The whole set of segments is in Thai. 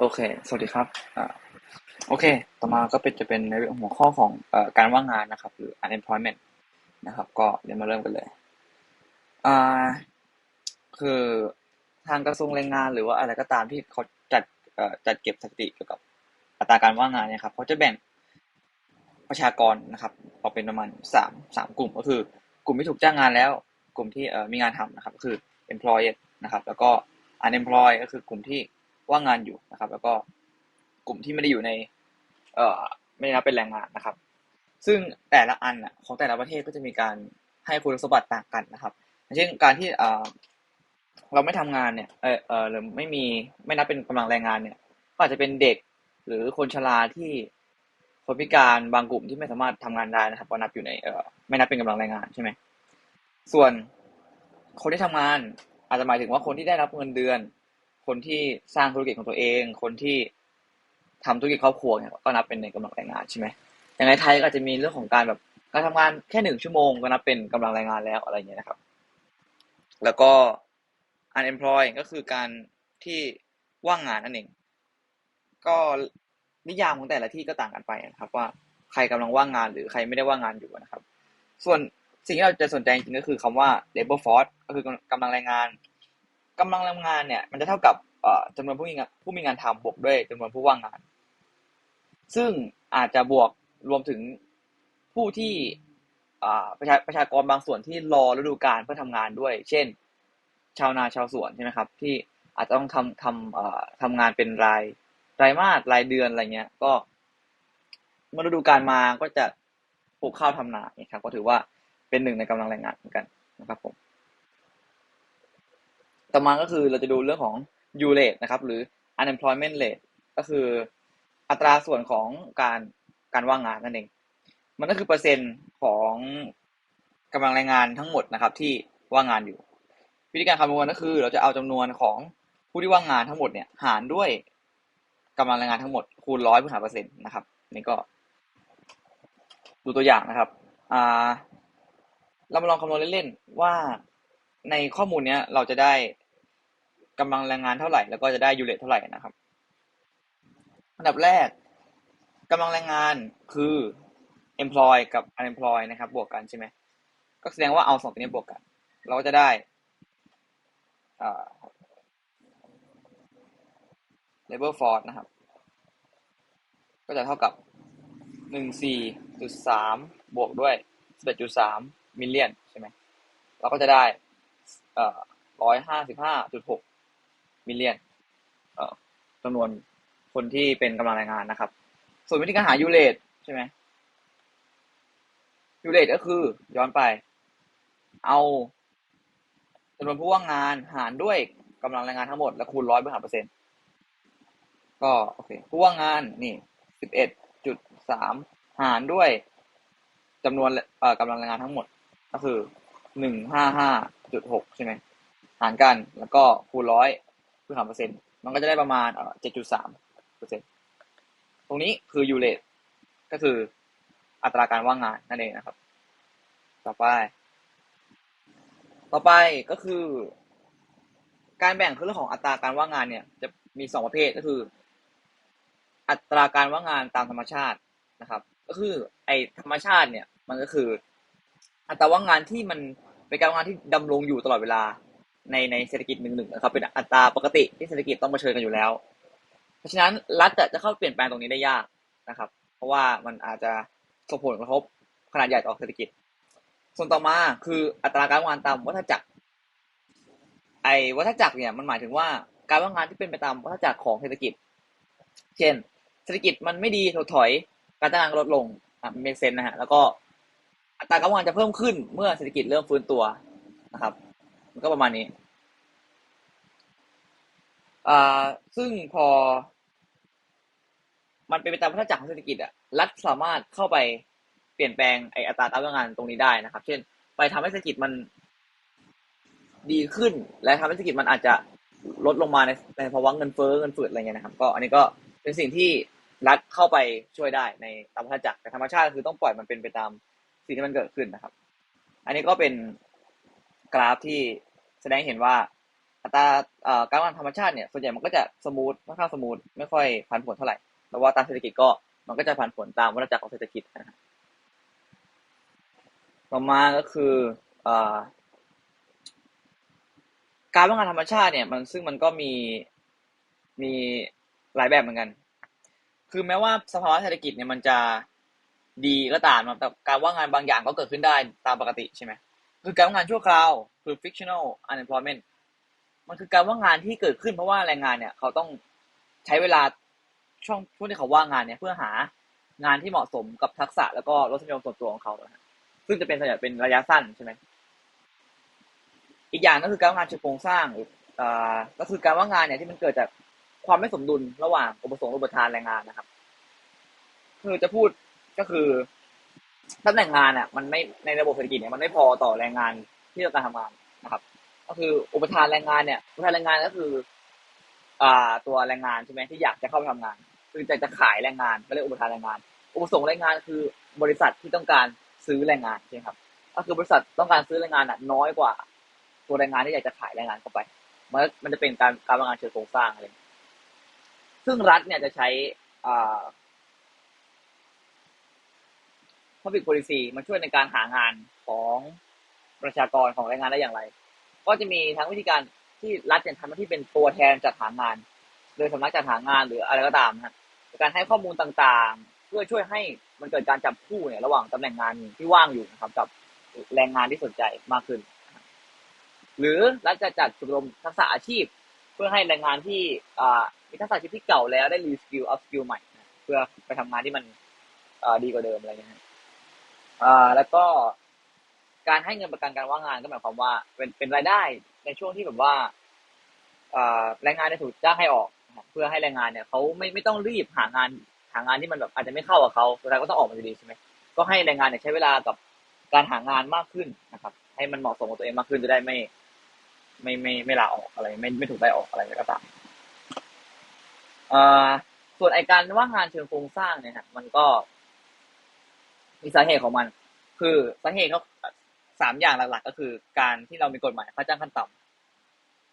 โอเค สวัสดีครับอ่าโอเค ต่อมาก็เป็นจะเป็นในเรื่องหัวข้อของเอ่อการว่างงานนะครับ หรือ unemployment นะครับ ก็เดี๋ยวมาเริ่มกันเลยอ่าคือทางกระทรวงแรงงาน หรือว่าอะไรก็ตามที่เขาจัดเอ่อจัดเก็บสถิติเกี่ยวกับอัตราการว่างงานเนี่ยครับเขาจะแบ่งประชากรนะครับออกเป็นประมาณสามสามกลุ่มก็คือ กลุ่มที่ถูกจ้างงานแล้ว กลุ่มที่เอ่อมีงานทำนะครับก็คือ employed นะครับ แล้วก็ unemployed ก็คือกลุ่มที่ ว่างงานอยู่นะครับ แล้วก็กลุ่มที่ไม่ได้อยู่ใน เอ่อไม่ได้นับเป็นแรงงานนะครับ ซึ่งแต่ละอันอะของแต่ละประเทศก็จะมีการให้คุณสมบัติต่างกันนะครับเช่นการที่เราไม่ทำงานเนี่ยเออเออหรือไม่มีไม่นับเป็นกำลังแรงงานเนี่ยก็อาจจะเป็นเด็กหรือคนชราที่คนพิการบางกลุ่มที่ไม่สามารถทำงานได้นะครับก็นับอยู่ในเออไม่นับเป็นกำลังแรงงานใช่ไหมส่วนคนที่ทำงานอาจจะหมายถึงว่าคนที่ได้รับเงินเดือน คนที่สร้างธุรกิจของตัวเอง คนที่ทำธุรกิจครอบครัวเนี่ยก็นับเป็นในกำลังแรงงานใช่ไหมอย่างในไทยก็อาจจะมีเรื่องของการแบบการทำงานแค่หนึ่งชั่วโมงก็นับเป็นกำลังแรงงานแล้วอะไรอย่างเงี้ยนะครับ แล้วก็ unemployed ก็คือการที่ว่างงานนั่นเอง ก็นิยามของแต่ละที่ก็ต่างกันไปนะครับ ว่าใครกำลังว่างงานหรือใครไม่ได้ว่างงานอยู่นะครับ ส่วนสิ่งที่เราจะสนใจจริงๆก็คือคำว่า labor force ก็คือกำลังแรงงาน กำลังแรงงานเนี่ย มันจะเท่ากับจำนวนผู้มีงานผู้มีงานทำบวกด้วยจำนวนผู้ว่างงาน ซึ่งอาจจะบวกรวมถึงผู้ที่ประชาประชากรบางส่วนที่รอฤดูกาลเพื่อทำงานด้วย เช่น ชาวนาชาวสวนใช่ไหมครับ ที่อาจจะต้องทำทำทำงานเป็นรายรายมาสรายเดือนอะไรเงี้ย ก็เมื่อฤดูกาลมาก็จะปลูกข้าวทำนาเนี่ยครับ ก็ถือว่าเป็นหนึ่งในกำลังแรงงานเหมือนกัน ต่อมาก็คือเราจะดูเรื่องของ U rate นะครับ หรือ unemployment rate ก็คืออัตราส่วนของการการว่างงานนั่นเอง มันก็คือเปอร์เซ็นต์ของกำลังแรงงานทั้งหมดนะครับ ที่ว่างงานอยู่ วิธีการคำนวณก็คือ เราจะเอาจำนวนของผู้ที่ว่างงานทั้งหมดเนี่ย หารด้วยกำลังแรงงานทั้งหมดคูณร้อยเพื่อหาเปอร์เซ็นต์นะครับนี่ก็ ดูตัวอย่างนะครับ อ่าเรามาลองคำนวณเล่นๆว่า ในข้อมูลเนี้ยเราจะได้กำลังแรงงานเท่าไหร่ แล้วก็จะได้ยูเลตเท่าไหร่นะครับ อันดับแรกกำลังแรงงานคือ employ กับ unemploy นะครับ บวกกันใช่ไหมก็แสดงว่าเอาสองตัวนี้บวกกัน เราก็จะได้ labor force นะครับ ก็จะเท่ากับหนึ่งสี่จุดสามบวกด้วยสิบเอ็ดจุดสามมิลเลียนใช่ไหมเราก็จะได้ ร้อยห้าสิบห้าจุดหกมิลเลียนจำนวนคนที่เป็นกำลังแรงงานนะครับ ส่วนวิธีการหายูเลตใช่ไหมยูเลตก็คือย้อนไป เอาจำนวนผู้ว่างงานหารด้วยกำลังแรงงานทั้งหมด แล้วคูณร้อยเพื่อหาเปอร์เซ็นต์ก็โอเคผู้ว่างงานนี่สิบเอ็ดจุดสามหารด้วยจำนวนเอ่อกำลังแรงงานทั้งหมด ก็คือหนึ่งห้าห้า จุดหกใช่ไหมหารกันแล้วก็คูณร้อยเพื่อหาเปอร์เซ็นต์มันก็จะได้ประมาณเอ่อเจ็ดจุดสามเปอร์เซ็นต์ตรงนี้คือยูเลตก็คืออัตราการว่างงานนั่นเองนะครับ ต่อไป ต่อไปก็คือ การแบ่งคือเรื่องของอัตราการว่างงานเนี่ย จะมีสองประเภทก็คือ อัตราการว่างงานตามธรรมชาตินะครับ ก็คือ ไอธรรมชาติเนี่ย มันก็คือ อัตราว่างงานที่มัน เป็นการงงานที่ดำรงอยู่ตลอดเวลาในในเศรษฐกิจหนึ่งหนึ่งนะครับเป็นอัตราปกติที่เศรษฐกิจต้องเผชิญกันอยู่แล้ว เพราะฉะนั้นรัฐจะเข้าเปลี่ยนแปลงตรงนี้ได้ยากนะครับ เพราะว่ามันอาจจะส่งผลกระทบขนาดใหญ่ต่อเศรษฐกิจ ส่วนต่อมาคืออัตราการว่างงานตามวัฏจักร ไอ้วัฏจักรเนี่ยมันหมายถึงว่าการว่างงานที่เป็นไปตามวัฏจักรของเศรษฐกิจ เช่น เศรษฐกิจมันไม่ดีถดถอยการจ้างงานลดลงอะเมกเซนนะฮะแล้วก็ อัตราการว่างงานจะเพิ่มขึ้นเมื่อเศรษฐกิจเริ่มฟื้นตัวนะครับ มันก็ประมาณนี้อ่าซึ่งพอ มันเป็นไปตามวัฏจักรของเศรษฐกิจอะรัฐสามารถเข้าไปเปลี่ยนแปลงไออัตราการว่างงานตรงนี้ได้นะครับ เช่น ไปทำให้เศรษฐกิจมันดีขึ้น และทำให้เศรษฐกิจมันอาจจะลดลงมาในในภาวะเงินเฟ้อเงินฝืดอะไรเงี้ยนะครับ ก็อันนี้ก็เป็นสิ่งที่รัฐเข้าไปช่วยได้ในตามวัฏจักรแต่ธรรมชาติคือต้องปล่อยมันเป็นไปตาม สิ่งที่มันเกิดขึ้นนะครับ อันนี้ก็เป็นกราฟที่แสดงเห็นว่าอัตราการว่างงานธรรมชาติเนี่ยส่วนใหญ่มันก็จะสมูทค่อนข้างสมูทไม่ค่อยผันผวนเท่าไหร่แต่ว่าตามเศรษฐกิจก็มันก็จะผันผวนตามวัฏจักรของเศรษฐกิจนะฮะต่อมาก็คือเอ่อการว่างงานธรรมชาติเนี่ยมันซึ่งมันก็มีมีหลายแบบเหมือนกัน คือแม้ว่าสภาวะเศรษฐกิจเนี่ยมันจะ ดีก็ตามแต่การว่างงานบางอย่างก็เกิดขึ้นได้ตามปกติใช่ไหมคือการว่างงานชั่วคราวคือ fictional unemployment มันคือการว่างงานที่เกิดขึ้นเพราะว่าแรงงานเนี่ย เขาต้องใช้เวลาช่วงช่วงที่เขาว่างงานเนี่ยเพื่อหางานที่เหมาะสมกับทักษะแล้วก็รสนิยมส่วนตัวของเขา ซึ่งจะเป็นส่วนใหญ่เป็นระยะสั้นใช่ไหมอีกอย่างก็คือการว่างงานเชิงโครงสร้างออ่าก็คือการว่างงานเนี่ยที่มันเกิดจากความไม่สมดุลระหว่างอุปสงค์อุปทานแรงงานนะครับ คือจะพูด ก็คือตำแหน่งงานอะ มันไม่ในระบบเศรษฐกิจเนี่ยมันไม่พอต่อแรงงานที่ต้องการทำงานนะครับ ก็คืออุปทานแรงงานเนี่ยอุปทานแรงงานก็คือ อ่า ตัวแรงงานใช่ไหมที่อยากจะเข้าไปทำงาน คือจะจะขายแรงงานก็เรียกอุปทานแรงงาน อุปสงค์แรงงานคือบริษัทที่ต้องการซื้อแรงงานใช่ไหมครับ ก็คือบริษัทต้องการซื้อแรงงานอะน้อยกว่า ตัวแรงงานที่อยากจะขายแรงงานเข้าไปมันมันจะเป็นการการว่างงานเชิงโครงสร้างอะไรซึ่งรัฐเนี่ยจะใช้อ่า public policy มาช่วยในการหางานของประชากรของแรงงานได้อย่างไร ก็จะมีทั้งวิธีการที่รัฐจะทำหน้าที่เป็นตัวแทนจัดหางานโดยสำนักจัดหางานหรืออะไรก็ตามนะการให้ข้อมูลต่างๆ เพื่อช่วยให้มันเกิดการจับคู่เนี่ยระหว่างตำแหน่งงานที่ว่างอยู่นะครับกับแรงงานที่สนใจมากขึ้น หรือรัฐจะจัดชมรมทักษะอาชีพ เพื่อให้แรงงานที่มีทักษะอาชีพที่เก่าแล้วได้รีสกิลอัพสกิลใหม่ เพื่อไปทำงานที่มันดีกว่าเดิมอะไรเงี้ย อ่าแล้วก็การให้เงินประกันการว่างงานก็หมายความว่า เป็นเป็นรายได้ในช่วงที่แบบว่าอแรงงานเนี่ยถูกจ้างให้ออก เพื่อให้แรงงานเนี่ยเขาไม่ไม่ต้องรีบหางานหางานที่มันแบบอาจจะไม่เข้ากับเขาสุดท้ายก็ต้องออกมาอยู่ดีใช่ไหมก็ให้แรงงานเนี่ยใช้เวลากับการหางานมากขึ้นนะครับ ให้มันเหมาะสมกับตัวเองมากขึ้นจะได้ไม่ ไม่ไม่ไม่ลาออกอะไร ไม่ไม่ถูกไล่ออกอะไรก็ตามอ่าส่วนไอการว่างงานเชิงโครงสร้างเนี่ยฮะมันก็ มีสาเหตุของมัน คือสาเหตุก็สามอย่างหลัก ๆ ก็คือการที่เรามีกฎหมายค่าจ้างขั้นต่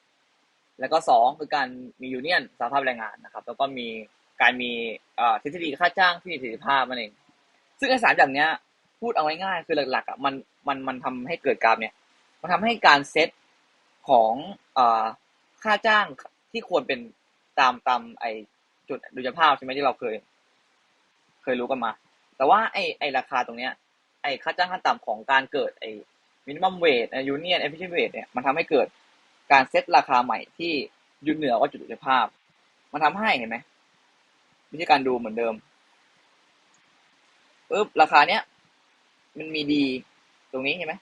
ำแล้วก็สองคือการมียูเนียนสาภาพแรงงานนะครับ แล้วก็มีการมีทฤษฎีค่าจ้างที่มีประสิทธิภาพนั่นเอง ซึ่งไอ้สามอย่างเนี้ย พูดเอาง่ายๆคือหลักๆอะมันมันมันทำให้เกิดการเนี่ย มันทำให้การเซตของอค่าจ้างที่ควรเป็นตามตามไอจุดดุลยภาพใช่ไหมที่เราเคย เคยรู้กันมา แต่ว่าไอไอราคาตรงเนี้ยไอค่าจ้างขั้นต่ำของการเกิดไอมินิมัมเวทยูเนียนเอฟฟิเชนเวทเนี่ยมันทำให้เกิดการเซตราคาใหม่ที่ยืนเหนือกว่าจุดดุลยภาพ มันทำให้เห็นไหมวิธีการดูเหมือนเดิมปึ๊บราคาเนี้ยมันมีดีตรงนี้เห็นไหม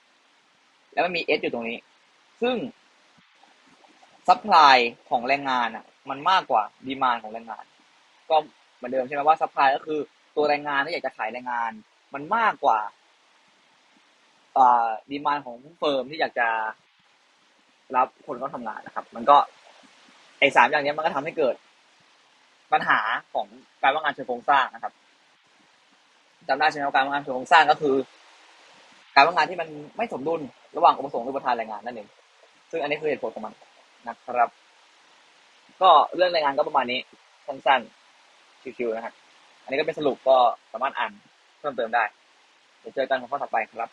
แล้วมันมีเอสอยู่ตรงนี้ ซึ่งซัพพลายของแรงงานอะ มันมากกว่าดีมานของแรงงาน ก็เหมือนเดิมใช่ไหมว่าซัพพลายก็คือ ตัวแรงงานที่อยากจะขายแรงงาน มันมากกว่าดีมานของเฟิร์มที่อยากจะรับคนเขาทำงานนะครับ มันก็ไอ้สามอย่างนี้มันก็ทำให้เกิด ปัญหาของการว่างงานเชิงโครงสร้างนะครับจำได้ใช่ไหมว่าการว่างงานเชิงโครงสร้างก็คือ การว่างงานที่มันไม่สมดุลระหว่างอุปสงค์และอุปทานแรงงานนั่นเองซึ่งอันนี้คือเหตุผลของมันนะครับ ก็เรื่องแรงงานก็ประมาณนี้สั้นๆชิวๆนะครับ อันนี้ก็เป็นสรุปก็สามารถอ่านเพิ่มเติมได้เดี๋ยวเจอกันในข้อต่อไปครับ